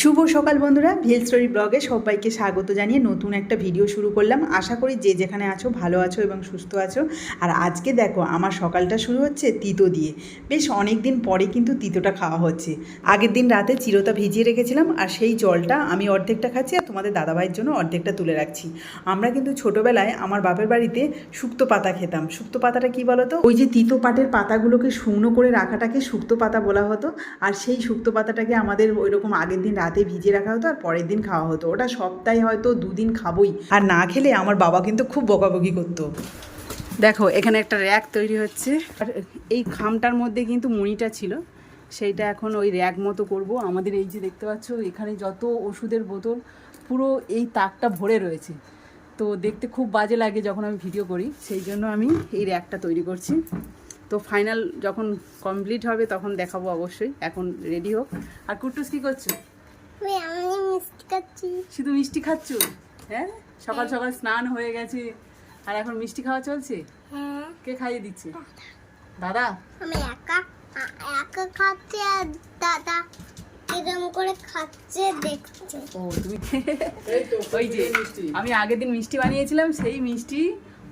শুভ সকাল বন্ধুরা ভিল স্টোরি ব্লগে সবাইকে স্বাগত জানিয়ে নতুন একটা ভিডিও শুরু করলাম। আশা করি যে যেখানে আছো ভালো আছো এবং সুস্থ আছো। আর আজকে দেখো, আমার সকালটা শুরু হচ্ছে তিতো দিয়ে। বেশ অনেক দিন পরে কিন্তু তিতোটা খাওয়া হচ্ছে। আগের দিন রাতে চিরতা ভিজিয়ে রেখেছিলাম আর সেই জলটা আমি অর্ধেকটা খাচ্ছি আর তোমাদের দাদাভাইয়ের জন্য অর্ধেকটা তুলে রাখছি। আমরা কিন্তু ছোটোবেলায় আমার বাপের বাড়িতে শুক্তো পাতা খেতাম। শুক্তো পাতাটা কি বলো তো ওই যে তিতো পাটের পাতাগুলোকে শুকনো করে রাখাটাকে শুক্তো পাতা বলা হতো। আর সেই শুক্তো পাতাটাকে আমাদের ওইরকম আগের দিন রাতে ভিজিয়ে রাখা হতো আর পরের দিন খাওয়া হতো। ওটা সপ্তাহে হয়তো দুদিন খাবোই। আর না খেলে আমার বাবা কিন্তু খুব বকাবকি করতো। দেখো, এখানে একটা র্যাক তৈরি হচ্ছে। আর এই খামটার মধ্যে কিন্তু মুড়িটা ছিল। সেইটা এখন ওই র্যাক মতো করব। আমাদের এই যে দেখতে পাচ্ছ, এখানে যত ওষুধের বোতল, পুরো এই তাকটা ভরে রয়েছে। তো দেখতে খুব বাজে লাগে যখন আমি ভিডিও করি। সেই জন্য আমি এই র্যাকটা তৈরি করছি। তো ফাইনাল যখন কমপ্লিট হবে তখন দেখাবো অবশ্যই। এখন রেডি হোক। আর কুটুস কী করছ? আমি আমি মিষ্টি খাচ্ছি। শুধু মিষ্টি খাচ্ছ? হ্যাঁ? সকাল সকাল স্নান হয়ে গেছে। আর এখন মিষ্টি খাওয়া চলছে? হ্যাঁ। কে খাইয়ে দিচ্ছে? দাদা। আমি একা একা খাচ্ছি আর দাদা এরকম করে খাচ্ছে দেখছে। ও তুমি ওই যে আমি আগের দিন মিষ্টি বানিয়েছিলাম সেই মিষ্টি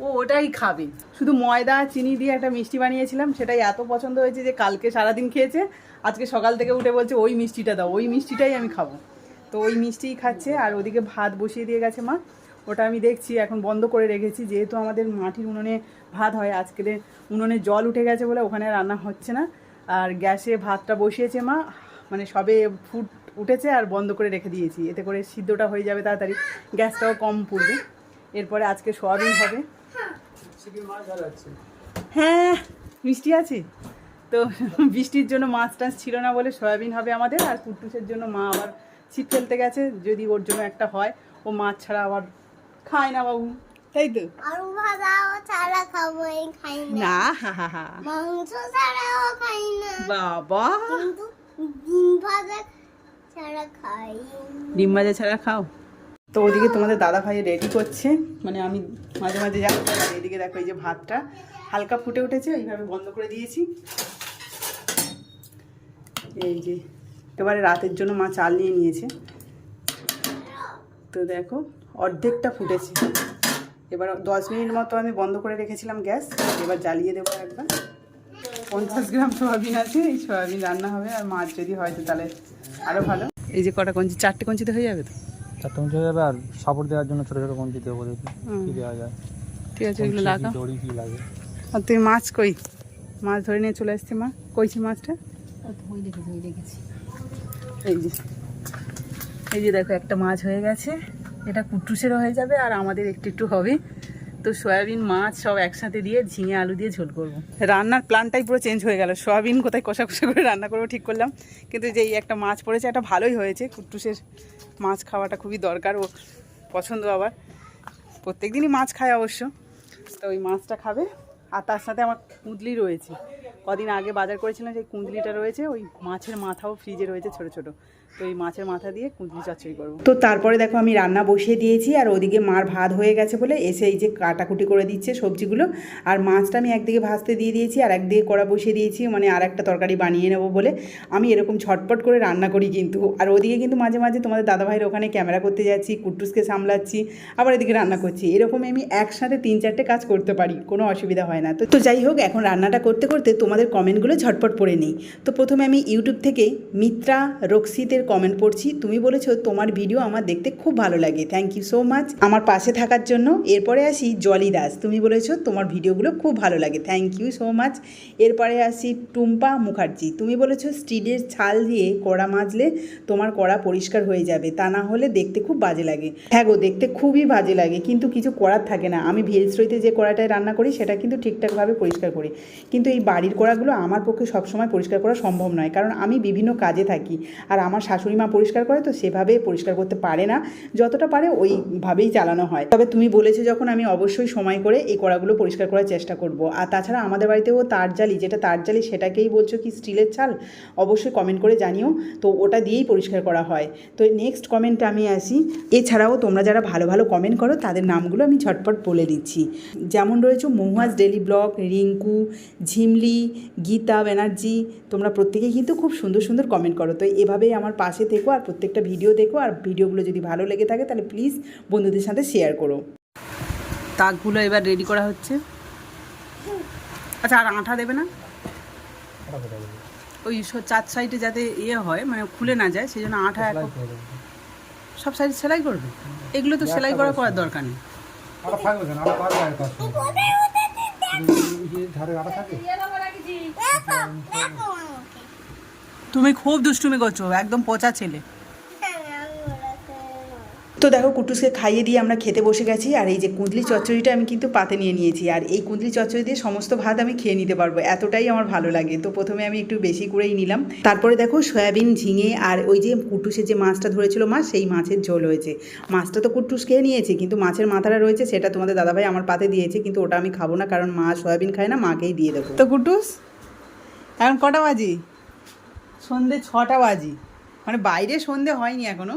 ও ওটাই খাবে। শুধু ময়দা, চিনি দিয়ে একটা মিষ্টি বানিয়েছিলাম, সেটাই এত পছন্দ হয়েছে যে কালকে সারাদিন খেয়েছে। আজকে সকাল থেকে উঠে বলছে, ওই মিষ্টিটা দাও, ওই মিষ্টিটাই আমি খাব। তো ওই মিষ্টিই খাচ্ছে, আর ওদিকে ভাত বসিয়ে দিয়ে গেছে মা। ওটা আমি দেখছি, এখন বন্ধ করে রেখেছি, যেহেতু আমাদের মাটির উনুনে ভাত হয় আজকে উনুনে জল উঠে গেছে বলে ওখানে রান্না হচ্ছে না। আর গ্যাসে ভাতটা বসিয়েছে মা মানে সবে ফুট উঠেছে আর বন্ধ করে রেখে দিয়েছি। এতে করে সিদ্ধটা হয়ে যাবে তাড়াতাড়ি, গ্যাসটাও কম পুড়বে। এরপরে আজকে সোয়াবিন হবে। হ্যাঁ মিষ্টি আছে। তো বৃষ্টির জন্য মাছ টাছ ছিল না বলে সয়াবিন হবে আমাদের আর কুট্টুসের জন্য মা আবার ছিপ ফেলতে গেছে যদি ওর জন্য একটা হয় ও মাছ ছাড়া আবার খায় না বাবু। তাই তো? খাই না। না হা হা হা। মাংস ছাড়াও খাই না। বাবা। ডিম ভাজা ছাড়া খাই। ডিম ভাজা ছাড়া খাও? তো ওদিকে তোমাদের দাদা ভাই রেডি করছে। মানে আমি মাঝে মাঝে আর এদিকে দেখো এই যে ভাতটা হালকা ফুটে উঠেছে, এইভাবে বন্ধ করে দিয়েছি। এই যে এবারে রাতের জন্য মা চাল নিয়ে নিয়েছে। তো দেখো, অর্ধেকটা ফুটেছে। এবার দশ মিনিট মতো আমি বন্ধ করে রেখেছিলাম গ্যাস, এবার জ্বালিয়ে দেবো একবার। পঞ্চাশ গ্রাম সয়াবিন আছে, এই সয়াবিন রান্না হবে, আর মাছ যদি হয় তো তাহলে আরও ভালো। এই যে কটা কঞ্চি, চারটে কঞ্চিতে হয়ে যাবে তো? চারটে উঁচু হয়ে যাবে আর সাপোর্ট দেওয়ার জন্য ছোটো ছোটো কঞ্চি দেবো দেখি হুম। কি দেওয়া যায়? ঠিক আছে এগুলো লাগাও। দড়ি কি লাগে? আর তুমি মাছ কই? মাছ ধরে নিয়ে চলে আসছে মা। কইছি মাছটা? এই যে। এই যে দেখো একটা মাছ হয়ে গেছে। এটা কুট্টুসেরও হয়ে যাবে আর আমাদের একটু একটু হবে। তো সয়াবিন মাছ সব একসাথে দিয়ে ঝিঙে আলু দিয়ে ঝোল করব। রান্নার প্ল্যানটাই পুরো চেঞ্জ হয়ে গেল। সয়াবিন কোথায় কষা কষা করে রান্না করব ঠিক করলাম। কিন্তু যে একটা মাছ পড়েছে একটা ভালোই হয়েছে কুট্টুসের মাছ খাওয়াটা খুবই দরকার, ও পছন্দ আবার। প্রত্যেক দিনই মাছ খায় অবশ্য। তো ওই মাছটা খাবে। আর তার সাথে আমার কুঁদলি রয়েছে। কদিন আগে বাজার করেছিলাম যে কুঁদলিটা রয়েছে, ওই মাছের মাথাও ফ্রিজে রয়েছে ছোট ছোট। তো এই মাছের মাথা দিয়ে কুঁদলি চচ্চড়ি করব। তো তারপরে দেখো আমি রান্না বসিয়ে দিয়েছি, আর ওদিকে মার ভাত হয়ে গেছে বলে এসে এই যে কাটাকুটি করে দিচ্ছে সবজিগুলো, আর মাছটা আমি একদিকে ভাজতে দিয়ে দিয়েছি, আর একদিকে কড়া বসিয়ে দিয়েছি মানে আর একটা তরকারি বানিয়ে নেব বলে আমি এরকম ছটপট করে রান্না করি কিন্তু। আর ওদিকে কিন্তু মাঝে মাঝে তোমাদের দাদাভাইয়ের ওখানে ক্যামেরা করতে যাচ্ছি কুট্টুসকে সামলাচ্ছি, আবার এদিকে রান্না করছি। এরকম আমি একসাথে তিন চারটে কাজ করতে পারি, কোনো অসুবিধা হয় না। তো তো যাই হোক, এখন রান্নাটা করতে করতে তোমাদের কমেন্টগুলো ঝটপট পড়ে নিই। তো প্রথমে আমি ইউটিউব থেকে মিত্রা রক্সিতের কমেন্ট পড়ছি। তুমি বলেছ তোমার ভিডিও আমার দেখতে খুব ভালো লাগে। থ্যাংক ইউ সো মাচ আমার পাশে থাকার জন্য। এরপরে আসি জলি দাস। তুমি বলেছ তোমার ভিডিওগুলো খুব ভালো লাগে। থ্যাংক ইউ সো মাচ এরপরে আসি টুম্পা মুখার্জি। তুমি বলেছ স্টিলের ছাল দিয়ে কড়া মাজলে তোমার কড়া পরিষ্কার হয়ে যাবে। তা না হলে দেখতে খুব বাজে লাগে। হ্যাঁ গো, দেখতে খুবই বাজে লাগে। কিন্তু কিছু করার থাকে না। আমি ভেলস্রইতে যে কড়াটায় রান্না করি, সেটা কিন্তু ঠিকঠাকভাবে পরিষ্কার করি। কিন্তু এই বাড়ির কড়াগুলো আমার পক্ষে সবসময় পরিষ্কার করা সম্ভব নয়। কারণ আমি বিভিন্ন কাজে থাকি। আর আমার শাশুড়ি মা পরিষ্কার করে, তো সেভাবে পরিষ্কার করতে পারে না। যতটা পারে ওইভাবেই চালানো হয়। তবে তুমি বলেছ যখন আমি অবশ্যই সময় করে এই কড়াগুলো পরিষ্কার করার চেষ্টা করব। আর তাছাড়া আমাদের বাড়িতেও তার জালি, যেটা তার জালি সেটাকেই বলছো কি স্টিলের ছাল অবশ্যই কমেন্ট করে জানিও। তো ওটা দিয়েই পরিষ্কার করা হয়। তো নেক্সট কমেন্টে আমি আসি। এছাড়াও তোমরা যারা ভালো ভালো কমেন্ট করো, তাদের নামগুলো আমি ঝটপট বলে দিচ্ছি। যেমন রয়েছে মহুয়াজ ডেলি ব্লগ, রিঙ্কু, ঝিমলি, গীতা ব্যানার্জি। তোমরা প্রত্যেকেই কিন্তু খুব সুন্দর সুন্দর কমেন্ট করো। তো এভাবেই আমার পাশে থেকো আর প্রত্যেকটা ভিডিও দেখো আর ভিডিওগুলো যদি ভালো লেগে থাকে তাহলে প্লিজ বন্ধুদের সাথে শেয়ার করো। তাকগুলো এবার রেডি করা হচ্ছে। আচ্ছা আর আঠা দেবে না? ওই চার সাইডে যাতে ইয়ে হয় মানে খুলে না যায় সেই জন্য আঠা সব সাইড সেলাই করবে? এগুলো তো সেলাই করা করার দরকার নেই। ধারে আটা থাকে। দেখো দেখো। আমাকে তুমি খুব দুষ্টুমি করছ একদম পচা ছেলে। তো দেখো কুটুসকে খাইয়ে দিয়ে আমরা খেতে বসে গেছি আর এই যে কুঁদলি চচ্চড়িটা আমি কিন্তু পাতে নিয়ে নিয়েছি আর এই কুঁদলি চচ্চড়ি দিয়ে সমস্ত ভাত আমি খেয়ে নিতে পারব এতটাই আমার ভালো লাগে। তো প্রথমে আমি একটু বেশি করেই নিলাম। তারপরে দেখো সয়াবিন ঝিঙে আর ওই যে কুটুসের যে মাছটা ধরেছিল মাছ সেই মাছের ঝোল হয়েছে। মাছটা তো কুটুস খেয়ে নিয়েছে কিন্তু মাছের মাথাটা রয়েছে সেটা তোমাদের দাদাভাই আমার পাতে দিয়েছে কিন্তু ওটা আমি খাব না কারণ মা সয়াবিন খায় না মাকেই দিয়ে দেবো। তো কুটুস এখন কটা বাজি? সন্ধে ছটা বাজি। মানে বাইরে সন্ধে হয়নি এখনও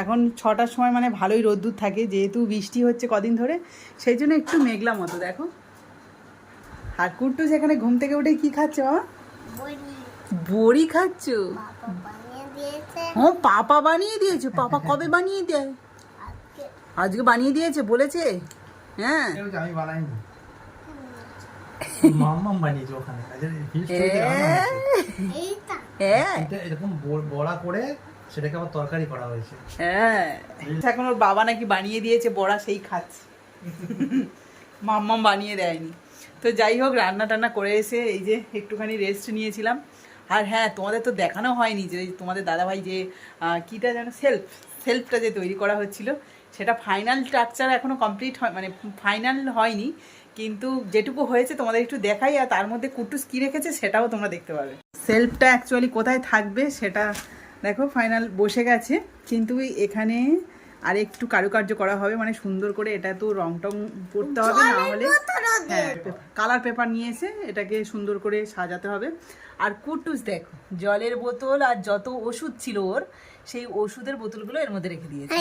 এখন ছটার সময় মানে ভালোই রোদ্দুর থাকে, যেহেতু বৃষ্টি হচ্ছে কদিন ধরে, সেই জন্য একটু মেঘলা মতো, দেখো। আর কুট্টু সেখানে ঘুম থেকে উঠে কি খাচ্ছে বাবা? বড়ি। খাচ্ছ? ও পাপা বানিয়ে দিয়েছে। পাপা কবে বানিয়ে দেয়? আজকে বানিয়ে দিয়েছে, বলেছে? হ্যাঁ। আমি বানাইনি। মাম্মাম বানিয়েছে ওখানে আচ্ছা, হ্যাঁ এরকম বড়া করে সেটাকে আবার তরকারি করা হয়েছে হ্যাঁ এখন ওর বাবা নাকি বানিয়ে দিয়েছে বড়া সেই খাচ্ছে মাম্মাম বানিয়ে দেয়নি তো যাই হোক রান্না টান্না করে এসে এই যে একটুখানি রেস্ট নিয়েছিলাম আর হ্যাঁ তোমাদের তো দেখানো হয়নি যে তোমাদের দাদাভাই যে কিটা যেন সেলফ সেলফটা যে তৈরি করা হচ্ছিল সেটা ফাইনাল স্ট্রাকচার এখনও কমপ্লিট হয় মানে ফাইনাল হয়নি, কিন্তু যেটুকু হয়েছে তোমাদের একটু দেখাই, আর তার মধ্যে কুটুস কী রেখেছে সেটাও তোমরা দেখতে পাবে। সেলফটা অ্যাকচুয়ালি কোথায় থাকবে সেটা দেখো ফাইনাল বসে গেছে, কিন্তু এখানে আর একটু কারুকার্য করা হবে মানে সুন্দর করে এটা তো রং টং করতে হবে না হলে। হ্যাঁ কালার পেপার নিয়ে এসে এটাকে সুন্দর করে সাজাতে হবে। আর কুটুস দেখো জলের বোতল আর যত ওষুধ ছিল ওর সেই ওষুধের বোতলগুলো এর মধ্যে রেখে দিয়েছে।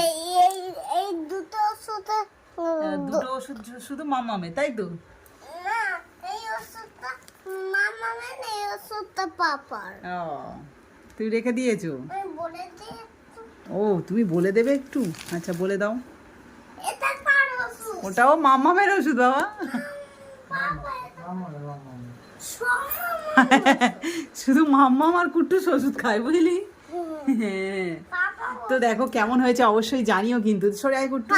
এই দুটো ওষুধে দুটো ওষুধ শুধু মামামে তাই তো? না এই ওষুধটা মামা এই ওষুধটা পাপার। ও তুই রেখে দিয়েছ? আমি বলে ও তুমি বলে দেবে একটু? আচ্ছা বলে দাও। ওটাও মামামের ওষুধ বাবা। শুধু মাম্মাম আর কুট্টুস ওষুধ খায় বুঝলি? হ্যাঁ। তো দেখো কেমন হয়েছে অবশ্যই জানিও কিন্তু। সরে আয় কুট্টু।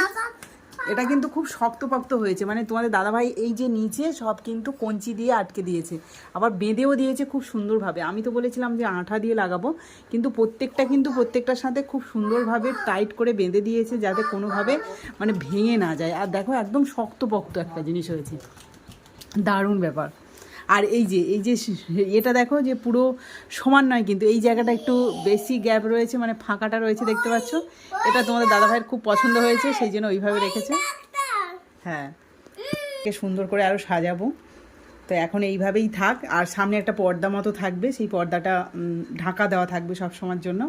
এটা কিন্তু খুব শক্তপক্ত হয়েছে। মানে তোমাদের দাদাভাই এই যে নিচে সব কিন্তু কঞ্চি দিয়ে আটকে দিয়েছে। আবার বেঁধেও দিয়েছে খুব সুন্দরভাবে। আমি তো বলেছিলাম যে আঠা দিয়ে লাগাবো, কিন্তু প্রত্যেকটা কিন্তু প্রত্যেকটার সাথে খুব সুন্দরভাবে টাইট করে বেঁধে দিয়েছে যাতে কোনোভাবে মানে ভেঙে না যায়। আর দেখো, একদম শক্তপক্ত একটা জিনিস হয়েছে। দারুণ ব্যাপার। আর এই যে এই যে এটা দেখো যে পুরো সমান নয় কিন্তু এই জায়গাটা একটু বেশি গ্যাপ রয়েছে মানে ফাঁকাটা রয়েছে দেখতে পাচ্ছ। এটা তোমাদের দাদাভাইয়ের খুব পছন্দ হয়েছে, সেই জন্য ওইভাবে রেখেছে। হ্যাঁ সুন্দর করে আরও সাজাবো। তো এখন এইভাবেই থাক, আর সামনে একটা পর্দা মতো থাকবে, সেই পর্দাটা ঢাকা দেওয়া থাকবে সব সময়ের জন্য।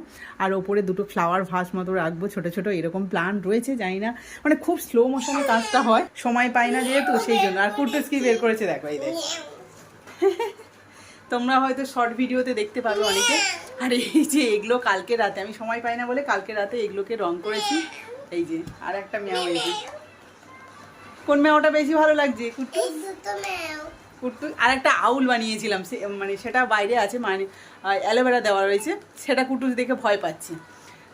আর ওপরে দুটো ফ্লাওয়ার ভাস মতো রাখব, ছোট ছোট এরকম প্ল্যান রয়েছে, জানি না। মানে খুব স্লো মোশনে কাজটা হয়, সময় পাই না যেহেতু, সেই জন্য। আর কুর্টোস কি বের করেছে দেখো, এই দেখো। তোমরা হয়তো শর্ট ভিডিওতে দেখতে পাবে অনেকে। আর এই যে এগুলো কালকে রাতে আমি সময় পাই না বলে কালকে রাতে এগুলোকে রং করেছি। এই যে আর একটা মেয়াও এই যে। কোন মেয়াওটা বেশি ভালো লাগছে কুট্টু? কুট্টু আর একটা আউল বানিয়েছিলাম সে মানে সেটা বাইরে আছে মানে অ্যালোভেরা দেওয়া রয়েছে। সেটা কুটুস দেখে ভয় পাচ্ছে।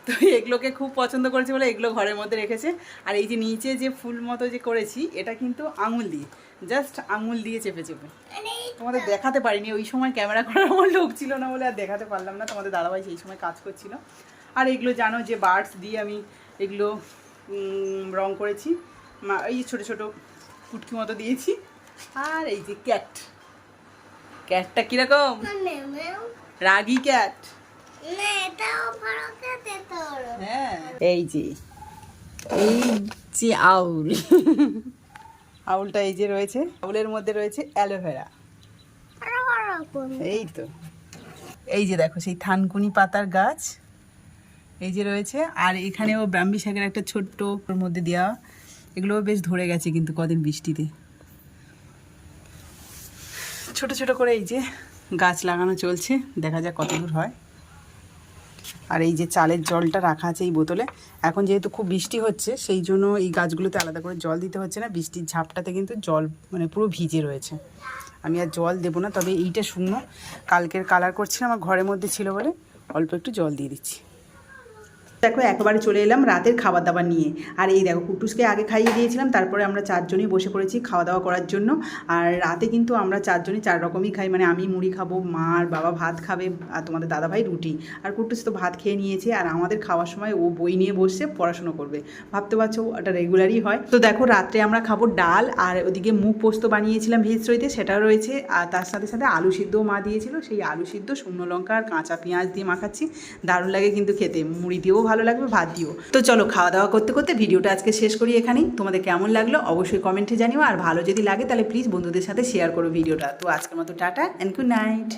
তো এগুলোকে খুব পছন্দ করেছে বলে এগুলো ঘরের মধ্যে রেখেছে। আর এই যে নিচে যে ফুল মতো যে করেছি এটা কিন্তু আঙুল দিয়ে। জাস্ট আঙুল দিয়ে চেপে চেপে। আরে তোমাদের দেখাতে পারিনি ওই সময় ক্যামেরা করার আমার লোক ছিল না বলে আর দেখাতে পারলাম না। তোমাদের দাদাভাই সেই সময় কাজ করছিল। আর এগুলো জানো যে বার্ডস দিয়ে আমি এগুলো রং করেছি। এই যে ছোটো ছোটো কুটকি মতো দিয়েছি। আর এই যে ক্যাট। ক্যাটটা কীরকম? মানে রাগি ক্যাট। হ্যাঁ। এই যে এই যে আউল। আউলটা এই যে রয়েছে, আউলের মধ্যে রয়েছে অ্যালোভেরা এই তো। এই যে দেখো, সেই থানকুনি পাতার গাছ। এই যে রয়েছে, আর এখানেও ব্রাহ্মী শাকের একটা ছোট্ট মধ্যে দেওয়া। এগুলো বেশ ধরে গেছে কিন্তু কদিন বৃষ্টিতে। ছোট ছোট করে এই যে গাছ লাগানো চলছে, দেখা যাক কত দূর হয়। আর এই যে চালের জলটা রাখা আছে এই বোতলে। এখন যেহেতু খুব বৃষ্টি হচ্ছে, সেই জন্য এই গাছগুলোতে আলাদা করে জল দিতে হচ্ছে না। বৃষ্টির ঝাপটাতে কিন্তু জল মানে পুরো ভিজে রয়েছে। আমি আর জল দেবো না, তবে এইটা শুকনো। কালকের কালার করছিলাম, আমার ঘরের মধ্যে ছিল বলে অল্প একটু জল দিয়ে দিচ্ছি। দেখো, একবারে চলে এলাম রাতের খাবার দাবার নিয়ে। আর এই দেখো, কুটুসকে আগে খাইয়ে দিয়েছিলাম, তারপরে আমরা চারজনই বসে পড়েছি খাওয়া দাওয়া করার জন্য। আর রাতে কিন্তু আমরা চারজনই চার রকমই খাই মানে আমি মুড়ি খাব, মা আর বাবা ভাত খাবে, আর তোমাদের দাদাভাই রুটি। আর কুটুস তো ভাত খেয়ে নিয়েছে, আর আমাদের খাওয়ার সময় ও বই নিয়ে বসে পড়াশুনো করবে। ভাবতে পারছ, ওটা রেগুলারই হয়। তো দেখো, রাত্রে আমরা খাব ডাল, আর ওদিকে মুখ পোস্ত বানিয়েছিলাম ভেজ রইতে, সেটাও রয়েছে। আর তার সাথে সাথে আলু সিদ্ধও মা দিয়েছিল, সেই আলু সিদ্ধ, শুকনো লঙ্কা আর কাঁচা পেঁয়াজ দিয়ে মাখাচ্ছি। দারুণ লাগে কিন্তু খেতে, মুড়ি দিয়েও ভালো লাগবে ভাত দিও। তো চলো খাওয়া দাওয়া করতে করতে ভিডিওটা আজকে শেষ করি এখানেই। তোমাদের কেমন লাগল অবশ্যই কমেন্টে জানিও। আর ভালো যদি লাগে, তাহলে প্লিজ বন্ধুদের সাথে শেয়ার করো ভিডিওটা। তো আজকের মতো টাটা অ্যান্ড গুড নাইট